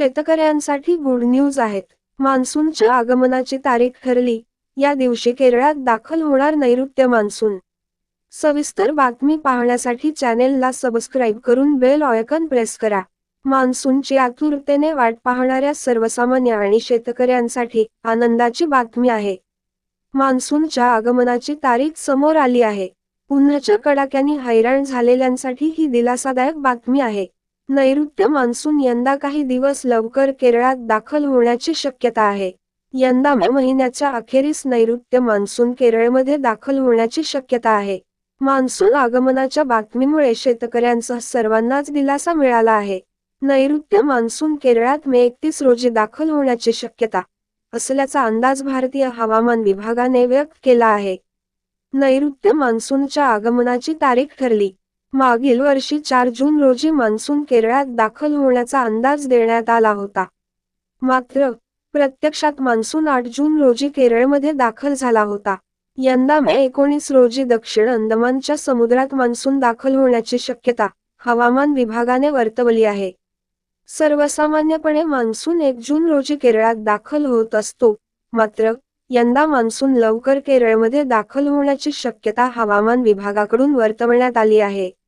शेतकऱ्यांसाठी good news आहेत. मान्सूनच्या आगमनाची तारीख ठरली. या दिवशी केरळात दाखल होणार नैऋत्य मान्सून. सविस्तर बातमी पाहण्यासाठी चॅनेलला सबस्क्राईब करून बेल ऑयकन प्रेस करा. मान्सूनची आतुरतेने वाट पाहणाऱ्या सर्वसामान्य आणि शेतकऱ्यांसाठी आनंदाची बातमी आहे. मान्सूनच्या आगमनाची तारीख समोर आली आहे. उन्हाच्या कडाक्याने हैराण झालेल्यांसाठी ही दिलासादायक बातमी आहे. नैऋत्य मान्सून यंदा काही दिवस लवकर केरळात दाखल होण्याची शक्यता आहे. यंदा मे महिन्याच्या अखेरीस नैऋत्य मान्सून केरळमध्ये दाखल होण्याची शक्यता आहे. मान्सून आगमनाच्या बातमीमुळे शेतकऱ्यांचा सर्वांनाच दिलासा मिळाला आहे. नैऋत्य मान्सून केरळात मे एकतीस रोजी दाखल होण्याची शक्यता असल्याचा अंदाज भारतीय हवामान विभागाने व्यक्त केला आहे. नैऋत्य मान्सूनच्या आगमनाची तारीख ठरली. मागील वर्षी चार जून रोजी मान्सून केरळात दाखल होण्याचा अंदाज देण्यात आला होता. मात्र प्रत्यक्षात मान्सून आठ जून रोजी केरळमध्ये दाखल झाला होता. यंदा मे एकोणीस रोजी दक्षिण अंदमानच्या समुद्रात मान्सून दाखल होण्याची शक्यता हवामान विभागाने वर्तवली आहे. सर्वसामान्यपणे मान्सून एक जून रोजी केरळात दाखल होत असतो. मात्र यंदा मान्सून लवकर केरळमध्ये दाखल होण्याची शक्यता हवामान विभागाकडून वर्तवण्यात आली आहे.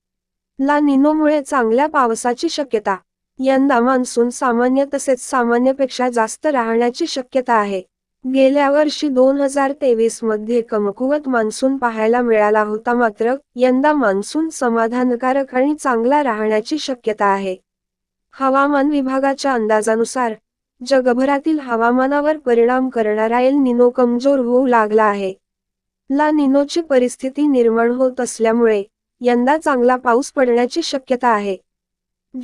ला निनोमुळे चांगल्या पावसाची शक्यता. यंदा मान्सून सामान्य तसेच सामान्यपेक्षा जास्त राहण्याची शक्यता आहे. गेल्या वर्षी दोन हजार तेवीसमध्ये कमकुवत मान्सून पाहायला मिळाला होता मात्र यंदा मान्सून समाधानकारक आणि चांगला राहण्याची शक्यता आहे. हवामान विभागाच्या अंदाजानुसार जगभरातील हवामानावर परिणाम करणारा एल निनो कमजोर होऊ लागला आहे. ला निनोची परिस्थिती निर्माण होत असल्यामुळे यंदा चांगला पाऊस पडण्याची शक्यता आहे.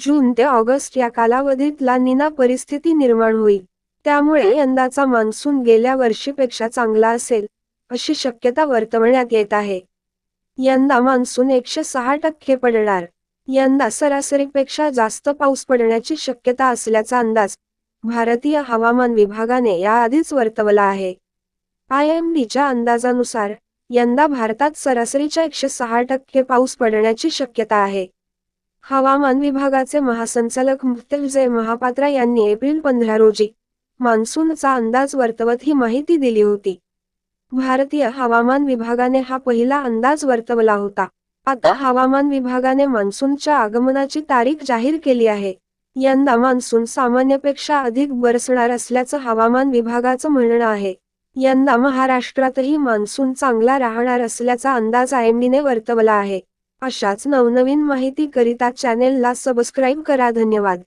जून ते ऑगस्ट या कालावधीत लानिना परिस्थिती निर्माण होईल. त्यामुळे यंदाचा मान्सून गेल्या वर्षीपेक्षा चांगला असेल अशी शक्यता वर्तवण्यात येत आहे. यंदा मान्सून एकशे सहा टक्के पडणार. यंदा सरासरीपेक्षा जास्त पाऊस पडण्याची शक्यता असल्याचा अंदाज भारतीय हवामान विभागाने याआधीच वर्तवला आहे. आय एम डीच्या अंदाजानुसार यंदा भारतात सरासरीच्या एकशे सहा टक्के पाऊस पडण्याची शक्यता आहे. हवामान विभागाचे महासंचालक मृत्युंजय महापात्रा यांनी एप्रिल पंधरा रोजी मान्सूनचा अंदाज वर्तवत ही माहिती दिली होती. भारतीय हवामान विभागाने हा पहिला अंदाज वर्तवला होता. आता हवामान विभागाने मान्सूनच्या आगमनाची तारीख जाहीर केली आहे. यंदा मान्सून सामान्यपेक्षा अधिक बरसणार असल्याचं हवामान विभागाचं म्हणणं आहे. यंदा महाराष्ट्रातही मान्सून चांगला राहणार असल्याचा अंदाज आयएमडीने वर्तवला आहे. अशाच नवनवीन माहिती करिता चॅनेलला सबस्क्राईब करा. धन्यवाद.